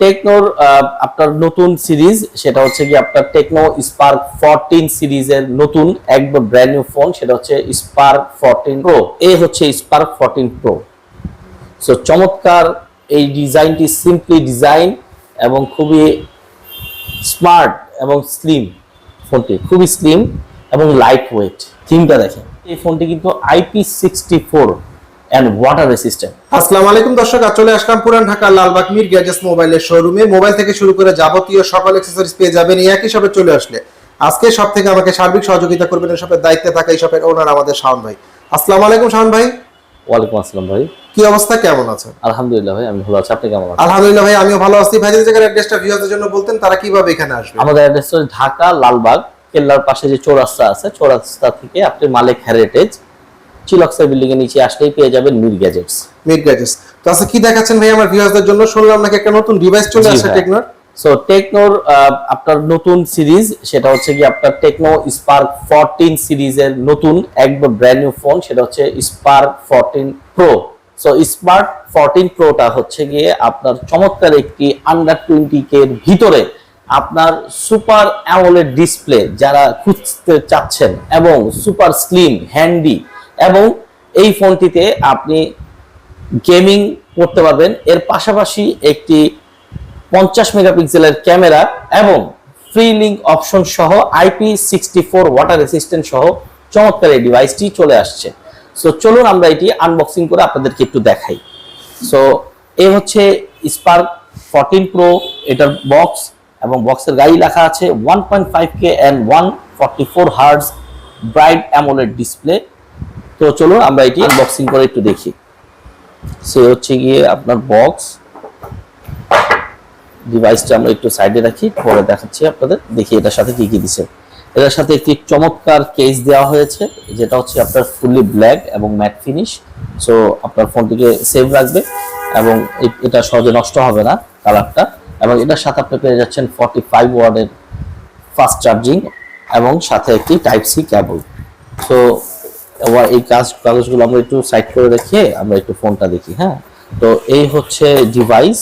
টেকনোর আপনার নতুন সিরিজ সেটা হচ্ছে কি আপনার টেকনো স্পার্ক ফোরটিন সিরিজের নতুন একদম ব্র্যান্ড নিউ ফোন সেটা হচ্ছে স্পার্ক ফোরটিন প্রো এ হচ্ছে স্পার্ক ফোরটিন প্রো সো চমৎকার এই ডিজাইনটি সিম্পলি ডিজাইন এবং খুবই স্মার্ট এবং স্লিম ফোনটি খুবই স্লিম এবং লাইট ওয়েট থিমটা দেখেন। এই ফোনটি কিন্তু IP sixty four and water resistant আসসালামু আলাইকুম দর্শক চলে আসলাম পুরান ঢাকার লালবাগ মির গ্যাজেটস মোবাইলের শোরুমে। মোবাইল থেকে শুরু করে যাবতীয় সকল অ্যাক্সেসরিজ পেয়ে যাবেন এই একই শপে চলে আসলে। আজকে সব থেকে আমাকে সার্বিক সহযোগিতা করবেন এই শপের দায়িত্বে থাকা এই শপের ওনার আমাদের শাওন ভাই। আসসালামু আলাইকুম শাওন ভাই। ওয়ালাইকুম আসসালাম ভাই। কি অবস্থা? কেমন আছেন? আলহামদুলিল্লাহ ভাই আমি ভালো আছি। আপনি কেমন আছেন? আলহামদুলিল্লাহ ভাই আমিও ভালো আছি। ভাই যদি অ্যাড্রেসটা ভিউয়ারদের জন্য বলতেন তারা কীভাবে এখানে আসবে? আমাদের অ্যাড্রেস হচ্ছে ঢাকা লালবাগ কেল্লার পাশে যে চৌরাস্তা আছে চৌরাস্তা থেকে আপনি মালিক হেরিটেজ চিলক্সার বিল্ডিং এর নিচে আসলেই পেয়ে যাবেন মির গ্যাজেটস মির গ্যাজেটস তো আচ্ছা কি দেখাচ্ছেন ভাই আমার ভিউয়ারদের জন্য? শুনলাম নাকি একটা নতুন ডিভাইস চলে আসছে। টেকনোর সো টেকনোর আপনার নতুন সিরিজ সেটা হচ্ছে কি আপনার টেকনো স্পার্ক ফোরটিন সিরিজের নতুন একদম ব্র্যান্ড নিউ ফোন সেটা হচ্ছে Spark fourteen pro so smart fourteen প্রোটা হচ্ছে গিয়ে আপনার চমৎকার একটি আন্ডার টোয়েন্টি কে ভিতরে আপনার সুপার অ্যামোলেড ডিসপ্লে যারা খুঁজতে চাচ্ছেন এবং সুপার স্লিম হ্যান্ডি এবং এই ফোনটিতে আপনি গেমিং করতে পারবেন। এর পাশাপাশি একটি পঞ্চাশ মেগাপিক্সেলের ক্যামেরা এবং ফ্রি লিঙ্ক অপশন সহ IP sixty four water resistant সহ চমৎকার এই ডিভাইসটি চলে আসছে। সো চলুন আমরা এটি আনবক্সিং করে আপনাদেরকে একটু দেখাই। সো এ হচ্ছে স্পার্ক ফোরটিন প্রো এটার বক্স এবং বক্সের গাড়ি লেখা আছে one point five K and one forty four hertz bright AMOLED display তো চলুন আমরা এটি আনবক্সিং করে একটু দেখি। সে হচ্ছে গিয়ে আপনার বক্স ডিভাইসটা আমরা একটু সাইডে রাখি, পরে দেখাচ্ছি আপনাদের, দেখি এটার সাথে কি কি দিছে। এটার সাথে একটি চমৎকার কেস দেওয়া হয়েছে, যেটা হচ্ছে আপনার ফুললি ব্ল্যাক এবং ম্যাট ফিনিশ সো আপনার ফোনটিকে সেভ রাখবে এবং এটা সহজে নষ্ট হবে না কালারটা এবং এটার সাথে আপনি পেয়ে যাচ্ছেন ফর্টি ফাইভ ওয়ার্ডের ফাস্ট চার্জিং এবং সাথে একটি টাইপ সি কেবল সো এই কাজ কাগজগুলো আমরা একটু সাইড করে রেখে আমরা একটু ফোনটা দেখি হ্যাঁ? তো এই হচ্ছে ডিভাইস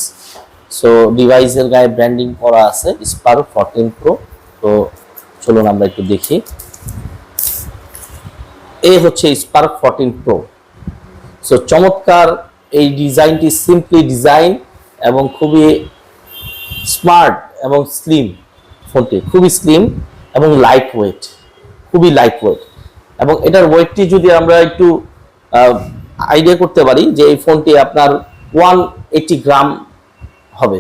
সো ডিভাইসের গায়ে ব্র্যান্ডিং করা আছে স্পারো ফোরটিন প্রো তো চলুন আমরা একটু দেখি। এই হচ্ছে স্পার্ক ফোরটিন প্রো সো চমৎকার এই ডিজাইনটি সিম্পলি ডিজাইন এবং খুবই স্মার্ট এবং স্লিম ফোনটি। খুবই স্লিম এবং লাইট ওয়েট খুবই লাইট ওয়েট এবং এটার ওয়েটটি যদি আমরা একটু আইডিয়া করতে পারি যে এই ফোনটি আপনার ওয়ান এইটি গ্রাম হবে।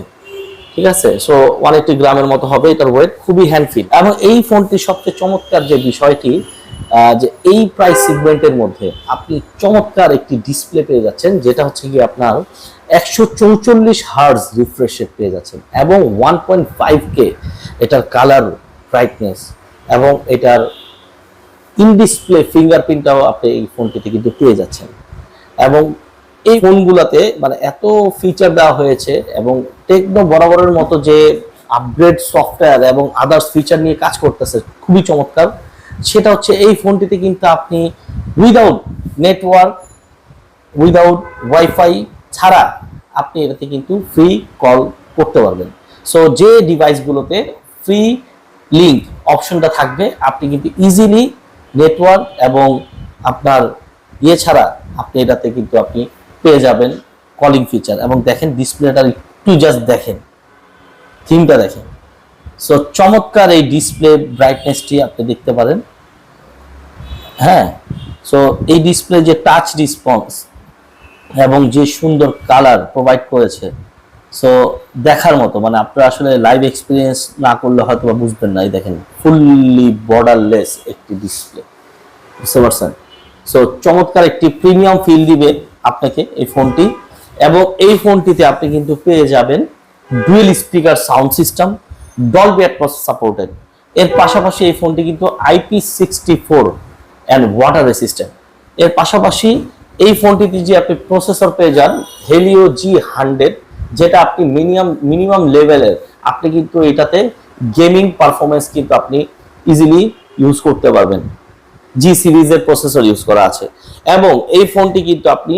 ঠিক আছে? সো ওয়ান এইটি গ্রামের মতো হবে এটার ওয়েট খুবই হ্যান্ডফিল এবং এই ফোনটি সবচেয়ে চমৎকার যে বিষয়টি যে এই প্রাইস সেগমেন্টের মধ্যে আপনি চমৎকার একটি ডিসপ্লে পেয়ে যাচ্ছেন, যেটা হচ্ছে কি আপনার একশো চৌচল্লিশ হার্জ রিফ্রেশ পেয়ে যাচ্ছেন এবং ওয়ান পয়েন্ট ফাইভ কে এটার কালার ব্রাইটনেস এবং এটার ইন ডিসপ্লে ফিঙ্গারপ্রিন্টটাও আপনি এই ফোনটিতে কিন্তু পেয়ে যাচ্ছেন। এবং এই ফোনগুলোতে মানে এত ফিচার দেওয়া হয়েছে এবং টেকনো বরাবরের মতো যে আপগ্রেড সফটওয়্যার এবং আদার্স ফিচার নিয়ে কাজ করতেছে, খুবই চমৎকার। সেটা হচ্ছে এই ফোনটিতে কিন্তু আপনি উইদাউট নেটওয়ার্ক উইদাউট ওয়াইফাই ছাড়া আপনি এটাতে কিন্তু ফ্রি কল করতে পারবেন। সো যে ডিভাইসগুলোতে ফ্রি লিঙ্ক অপশনটা থাকবে, আপনি কিন্তু ইজিলি নেটওয়ার্ক এবং আপনার ইয়ে ছাড়া আপনি এটাতে কিন্তু আপনি পেয়ে যাবেন কলিং ফিচার এবং দেখেন ডিসপ্লেটা একটু জাস্ট দেখেন থিমটা দেখেন। সো চমৎকার এই ডিসপ্লে ব্রাইটনেসটি আপনি দেখতে পারেন। হ্যাঁ সো এই ডিসপ্লে যে টাচ রেসপন্স এবং যে সুন্দর কালার প্রোভাইড করেছে সো দেখার মতো মানে আপনারা আসলে লাইভ এক্সপিরিয়েন্স না করলে হয়তো বা বুঝবেন না, এই দেখেন ফুললি বর্ডারলেস একটি ডিসপ্লে বুঝতে পারছেন? সো চমৎকার একটি প্রিমিয়াম ফিল দিবে আপনাকে এই ফোনটি এবং এই ফোনটিতে আপনি কিন্তু পেয়ে যাবেন dual speaker sound system Dolby Atmos supported এর পাশাপাশি এই ফোনটি কিন্তু IP sixty four and water resistant এর পাশাপাশি এই ফোনটিতে যে আপনি প্রসেসর পেয়ে যান হেলিও জি হান্ড্রেড যেটা আপনি মিনিমাম মিনিমাম লেভেলের, আপনি কিন্তু এটাতে গেমিং পারফরমেন্স কিন্তু আপনি ইজিলি ইউজ করতে পারবেন। জি সিরিজের প্রসেসর ইউজ করা আছে। এবং এই ফোনটি কিন্তু আপনি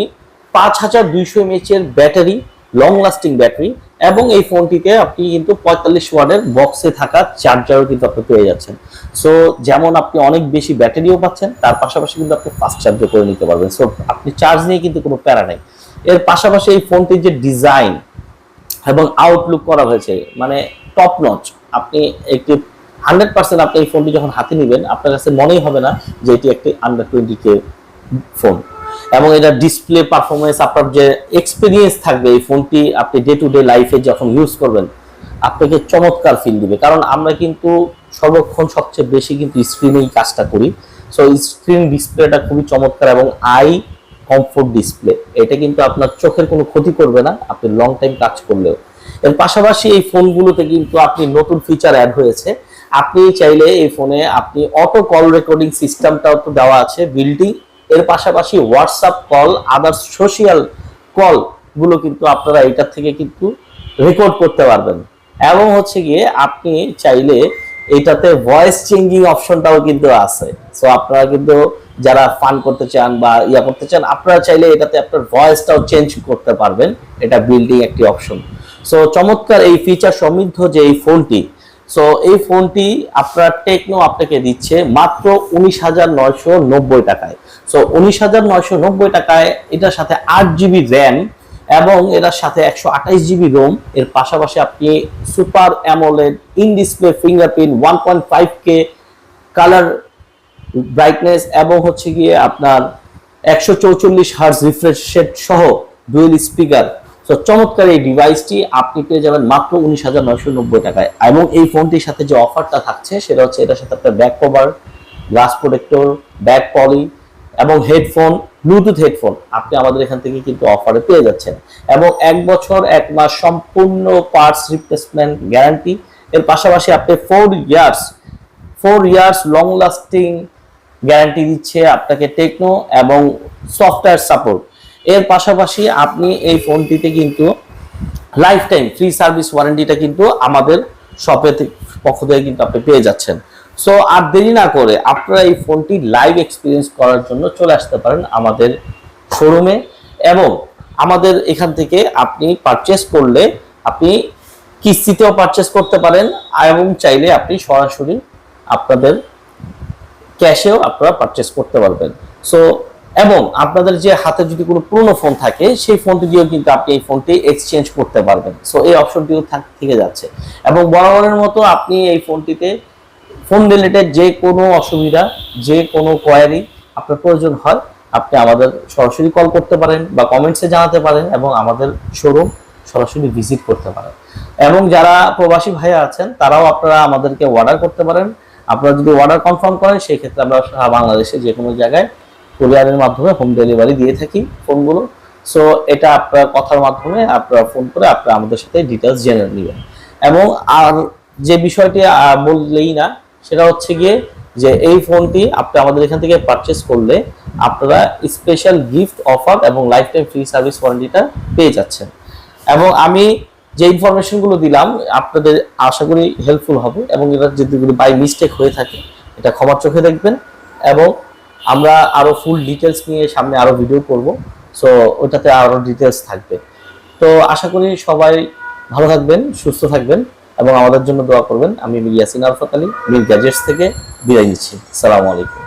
পাঁচ হাজার দুইশো এমএচ এর ব্যাটারি লং লাস্টিং ব্যাটারি এবং এই ফোনটিতে আপনি কিন্তু পঁয়তাল্লিশ ওয়ার্ডের বক্সে থাকা চার্জারও কিন্তু আপনি পেয়ে যাচ্ছেন। সো যেমন আপনি অনেক বেশি ব্যাটারিও পাচ্ছেন, তার পাশাপাশি কিন্তু আপনি ফাস্ট চার্জও করে নিতে পারবেন। সো আপনি চার্জ নিয়ে কিন্তু কোনো প্যারা নেই। এর পাশাপাশি এই ফোনটির যে ডিজাইন এবং আউটলুক করা হয়েছে। মানে টপ নচ আপনি একটি হান্ড্রেড পার্সেন্ট আপনি এই ফোনটি যখন হাতে নেবেন, আপনার কাছে মনেই হবে না যে এটি একটি আন্ডার টোয়েন্টি কে ফোন এবং এটা ডিসপ্লে পারফরমেন্স আপনার যে এক্সপিরিয়েন্স থাকবে, এই ফোনটি আপনি ডে টু ডে লাইফে যখন ইউজ করবেন, আপনাকে চমৎকার ফিল দিবে। কারণ আমরা কিন্তু সর্বক্ষণ সবচেয়ে বেশি কিন্তু স্ক্রিনেই কাজটা করি। সো স্ক্রিন ডিসপ্লেটা খুবই চমৎকার এবং আই কমফোর্ট ডিসপ্লে এটা কিন্তু আপনার চোখের কোনো ক্ষতি করবে না, আপনি লং টাইম কাজ করলেও। এর পাশাপাশি এই ফোনগুলোতে কিন্তু আপনি নতুন ফিচার অ্যাড হয়েছে। আপনি চাইলে এই ফোনে আপনি অটো কল রেকর্ডিং সিস্টেমটাও তো দেওয়া আছে বিল্ডিং এর পাশাপাশি হোয়াটসঅ্যাপ কল আদার্স সোশিয়াল কলগুলো কিন্তু আপনারা এটার থেকে কিন্তু রেকর্ড করতে পারবেন। এবং হচ্ছে গিয়ে আপনি চাইলে এটাতে ভয়েস চেঞ্জিং অপশনটাও কিন্তু আছে। সো আপনারা কিন্তু যারা ফান করতে চান বা ইয়া করতে চান, আপনারা চাইলে এটাতে আপনার ভয়েসটাও চেঞ্জ করতে পারবেন। এটা বিল্ডিং একটি অপশন সো চমৎকার এই ফিচার সমৃদ্ধ যে এই ফোনটি সো এই ফোনটি আপনার টেকনো আপনাকে দিচ্ছে মাত্র উনিশ হাজার নয়শো নব্বই টাকায়। সো উনিশ হাজার নয়শো নব্বই টাকায় এটার সাথে আট জিবি র্যাম এবং এটার সাথে একশো আঠাইশ জিবি রোম। এর পাশাপাশি আপনি super AMOLED, in display, fingerprint, one point five K colour brightness এবং হচ্ছে গিয়ে আপনার একশো চৌচল্লিশ হার্স রিফ্রেশ সেট সহ ডুয়েল স্পিকার। তো চমৎকার এই ডিভাইসটি আপনি পেয়ে যাবেন মাত্র উনিশ হাজার নয়শো নব্বই টাকায়। এবং এই ফোনটির সাথে যে অফারটা থাকছে, সেটা হচ্ছে এটার সাথে আপনার back cover, glass protector, back poly এবং হেডফোন ব্লুটুথ হেডফোন আপনি আমাদের এখান থেকে কিন্তু অফারে পেয়ে যাচ্ছেন। এবং এক বছর, এক মাস সম্পূর্ণ পার্টস রিপ্লেসমেন্ট গ্যারান্টি এর পাশাপাশি আপনি four years four years long lasting guarantee দিচ্ছে আপনাকে টেকনো এবং সফটওয়্যার সাপোর্ট এর পাশাপাশি আপনি এই ফোনটিতে কিন্তু লাইফ টাইম ফ্রি সার্ভিস ওয়ারেন্টিটা কিন্তু আমাদের শপে পক্ষ থেকে কিন্তু আপনি পেয়ে যাচ্ছেন। সো আর দেরি না করে আপনারা এই ফোনটি লাইভ এক্সপিরিয়েন্স করার জন্য চলে আসতে পারেন আমাদের শোরুমে এবং আমাদের এখান থেকে আপনি পারচেস করলে আপনি কিস্তিতেও পারচেস করতে পারেন এবং চাইলে আপনি সরাসরি আপনাদের ক্যাশেও আপনারা পারচেস করতে পারবেন। সো এবং আপনাদের যে হাতে যদি কোনো পুরনো ফোন থাকে, সেই ফোনটি দিয়েও কিন্তু আপনি এই ফোনটি এক্সচেঞ্জ করতে পারবেন। সো এই অপশনটিও থেকে যাচ্ছে। এবং বরাবরের মতো আপনি এই ফোনটিতে ফোন রিলেটেড যে কোনো অসুবিধা, যে কোনো কোয়ারি আপনার প্রয়োজন হয়, আপনি আমাদের সরাসরি কল করতে পারেন বা কমেন্টসে জানাতে পারেন এবং আমাদের শোরুম সরাসরি ভিজিট করতে পারেন। এবং যারা প্রবাসী ভাইয়া আছেন, তারাও আপনারা আমাদেরকে অর্ডার করতে পারেন। আপনারা যদি অর্ডার কনফার্ম করেন সেই ক্ষেত্রে আমরা বাংলাদেশে যে কোনো জায়গায় কুরিয়ারের মাধ্যমে হোম ডেলিভারি দিয়ে থাকি ফোনগুলো সো এটা আপনার কথার মাধ্যমে আপনারা ফোন করে আপনারা আমাদের সাথে ডিটেলস জেনে নেবেন। এবং আর যে বিষয়টি বললেই না সেটা হচ্ছে গিয়ে যে এই ফোনটি আপনি আমাদের এখান থেকে পারচেস করলে আপনারা স্পেশাল গিফট অফার এবং লাইফ টাইম ফ্রি সার্ভিস ওয়ারেন্টিটা পেয়ে যাচ্ছেন। এবং আমি যে ইনফরমেশনগুলো দিলাম, আপনাদের আশা করি হেল্পফুল হবে এবং এটা যদি বাই মিস্টেক হয়ে থাকে, এটা ক্ষমার চোখে দেখবেন এবং আমরা আরও ফুল ডিটেলস নিয়ে সামনে আরও ভিডিও করব। সো ওটাতে আরও ডিটেলস থাকবে। তো আশা করি সবাই ভালো থাকবেন, সুস্থ থাকবেন। এবং আমাদের জন্য দোয়া করবেন। আমি ইয়াসিন আলফাত আলী, মির গ্যাজেটস থেকে বিদায় দিচ্ছি সালামু আলাইকুম।